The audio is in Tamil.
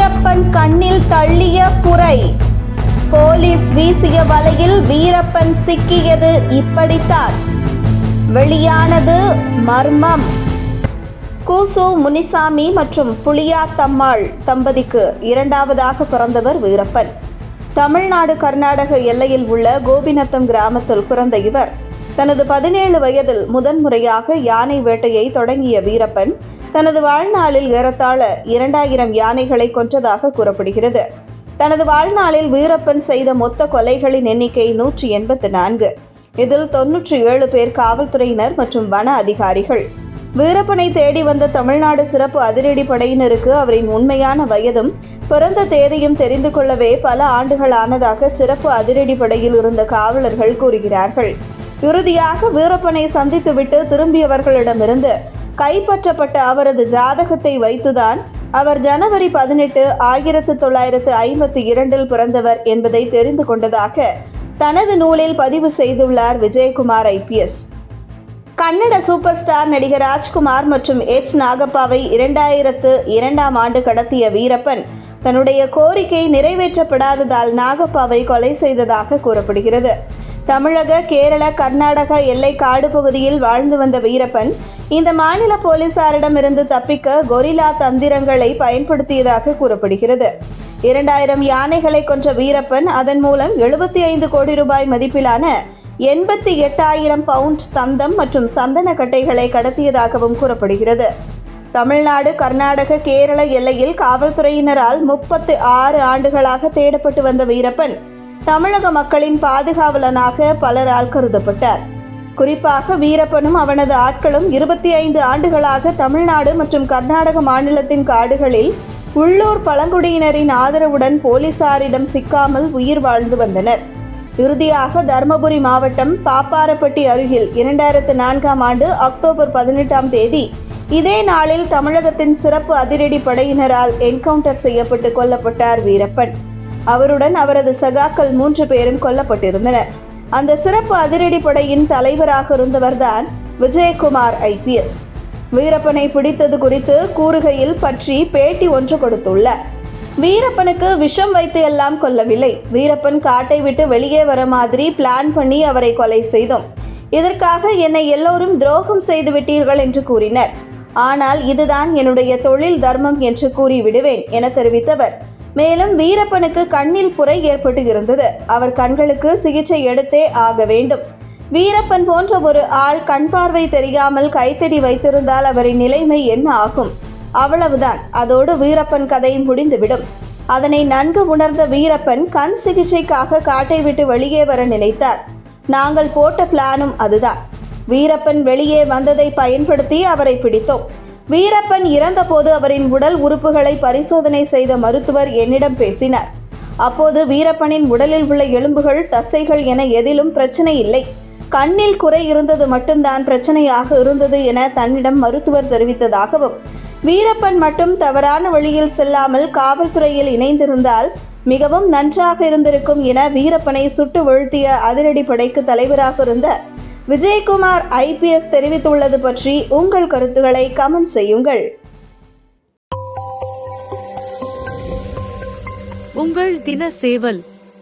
வீரப்பன் கண்ணில் தள்ளிய புரை. போலீஸ் வீசிய வலையில் வீரப்பன் சிக்கியது இப்படித்தான். வெளியானது மர்மம். கூசு முனிசாமி மற்றும் புளியாத்தம்மாள் தம்பதிக்கு இரண்டாவதாக பிறந்தவர் வீரப்பன். தமிழ்நாடு கர்நாடக எல்லையில் உள்ள கோபிநத்தம் கிராமத்தில் பிறந்த இவர். தனது பதினேழு வயதில் முதன்முறையாக யானை வேட்டையை தொடங்கிய வீரப்பன் தனது வாழ்நாளில் ஏறத்தாழ இரண்டாயிரம் யானைகளை கொன்றதாக கூறப்படுகிறது. தனது வாழ்நாளில் வீரப்பன் செய்த மொத்த கொலைகளின் எண்ணிக்கை நூற்றி எண்பத்து நான்கு. இதில் தொன்னூற்றி ஏழு பேர் காவல்துறையினர் மற்றும் வன அதிகாரிகள். வீரப்பனை தேடி வந்த தமிழ்நாடு சிறப்பு அதிரடி படையினருக்கு அவரின் உண்மையான வயதும் பிறந்த தேதியும் தெரிந்து கொள்ளவே பல ஆண்டுகள் ஆனதாக சிறப்பு அதிரடி படையில் இருந்த காவலர்கள் கூறுகிறார்கள். இறுதியாக வீரப்பனை சந்தித்துவிட்டு திரும்பியவர்களிடமிருந்து கைப்பற்றப்பட்ட அவரது ஜாதகத்தை வைத்துதான் அவர் ஜனவரி பதினெட்டு ஆயிரத்து தொள்ளாயிரத்து ஐம்பத்தி இரண்டில் பிறந்தவர் என்பதை தெரிந்து கொண்டதாக தனது நூலில் பதிவு செய்துள்ளார் Vijayakumar IPS Kannada super star நடிகர் ராஜ்குமார் மற்றும் எச் நாகப்பாவை இரண்டாயிரத்து இரண்டாம் ஆண்டு கடத்திய வீரப்பன் தன்னுடைய கோரிக்கை நிறைவேற்றப்படாததால் நாகப்பாவை கொலை செய்ததாக கூறப்படுகிறது. தமிழக கேரள கர்நாடக எல்லை காடு பகுதியில் வாழ்ந்து வந்த வீரப்பன் இந்த மாநில போலீசாரிடமிருந்து தப்பிக்க கொரில்லா தந்திரங்களை பயன்படுத்தியதாக கூறப்படுகிறது. இரண்டாயிரம் யானைகளை கொன்ற வீரப்பன் அதன் மூலம் எழுபத்தி ஐந்து கோடி ரூபாய் மதிப்பிலான எண்பத்தி எட்டாயிரம் பவுண்ட் தந்தம் மற்றும் சந்தன கட்டைகளை கடத்தியதாகவும் கூறப்படுகிறது. தமிழ்நாடு கர்நாடக கேரள எல்லையில் காவல்துறையினரால் முப்பத்து ஆறு ஆண்டுகளாக தேடப்பட்டு வந்த வீரப்பன் தமிழக மக்களின் பாதுகாவலனாக பலரால் கருதப்பட்டார். குறிப்பாக வீரப்பனும் அவனது ஆட்களும் இருபத்தி ஐந்து ஆண்டுகளாக தமிழ்நாடு மற்றும் கர்நாடக மாநிலத்தின் காடுகளில் உள்ளூர் பழங்குடியினரின் ஆதரவுடன் போலீசாரிடம் சிக்காமல் உயிர் வாழ்ந்து வந்தனர். இறுதியாக தருமபுரி மாவட்டம் பாப்பாரப்பட்டி அருகில் இரண்டாயிரத்து நான்காம் ஆண்டு அக்டோபர் பதினெட்டாம் தேதி இதே நாளில் தமிழகத்தின் சிறப்பு அதிரடி படையினரால் என்கவுண்டர் செய்யப்பட்டு கொல்லப்பட்டார் வீரப்பன். அவருடன் அவரது சகாக்கள் மூன்று பேரும் கொல்லப்பட்டிருந்தனர். அந்த சிறப்பு அதிரடி படையின் தலைவராக இருந்தவர்தான் விஜயகுமார் ஐபிஎஸ் வீரப்பனை பிடித்தது குறித்து கூறுகையில் பற்றி பேட்டி ஒன்று கொடுத்துள்ளார். வீரப்பனுக்கு விஷம் வைத்து எல்லாம் கொல்லவில்லை. வீரப்பன் காட்டை விட்டு வெளியே வர மாதிரி பிளான் பண்ணி அவரை கொலை செய்தோம். இதற்காக என்னை எல்லோரும் துரோகம் செய்து விட்டீர்கள் என்று கூறினர். ஆனால் இதுதான் என்னுடைய தொழில் தர்மம் என்று கூறி விடுவேன் என தெரிவித்தவர். மேலும் வீரப்பனுக்கு கண்ணில் புரை ஏற்பட்டு இருந்தது. அவர் கண்களுக்கு சிகிச்சை எடுத்தே ஆக வேண்டும். வீரப்பன் போன்ற ஒரு ஆள் கண் பார்வை தெரியாமல் கைத்தடி வைத்திருந்தால் அவரின் நிலைமை என்ன ஆகும்? அவ்வளவுதான். அதோடு வீரப்பன் கதை முடிந்துவிடும். அதனை நன்கு உணர்ந்த வீரப்பன் கண் சிகிச்சைக்காக காட்டை விட்டு வெளியே வர நினைத்தார். நாங்கள் போட்ட பிளானும் அதுதான். வீரப்பன் வெளியே வந்ததை பயன்படுத்தி அவரை பிடித்தோம். வீரப்பன் இறந்தபோது அவரின் உடல் உறுப்புகளை பரிசோதனை செய்த மருத்துவர் என்னிடம் பேசினார். அப்போது வீரப்பனின் உடலில் உள்ள எலும்புகள் தசைகள் என எதிலும் பிரச்சனை இல்லை. கண்ணில் குறை இருந்தது மட்டும்தான் பிரச்சனையாக இருந்தது என தன்னிடம் மருத்துவர் தெரிவித்ததாகவும் வீரப்பன் மட்டும் தவறான வழியில் செல்லாமல் காவல்துறையில் இணைந்திருந்தால் மிகவும் நன்றாக இருந்திருக்கும் என வீரப்பனை சுட்டு வீழ்த்திய அதிரடி படைக்கு தலைவராக இருந்த விஜயகுமார் ஐபிஎஸ் தெரிவித்துள்ளது பற்றி உங்கள் கருத்துக்களை கமெண்ட் செய்யுங்கள். உங்கள் தின சேவல்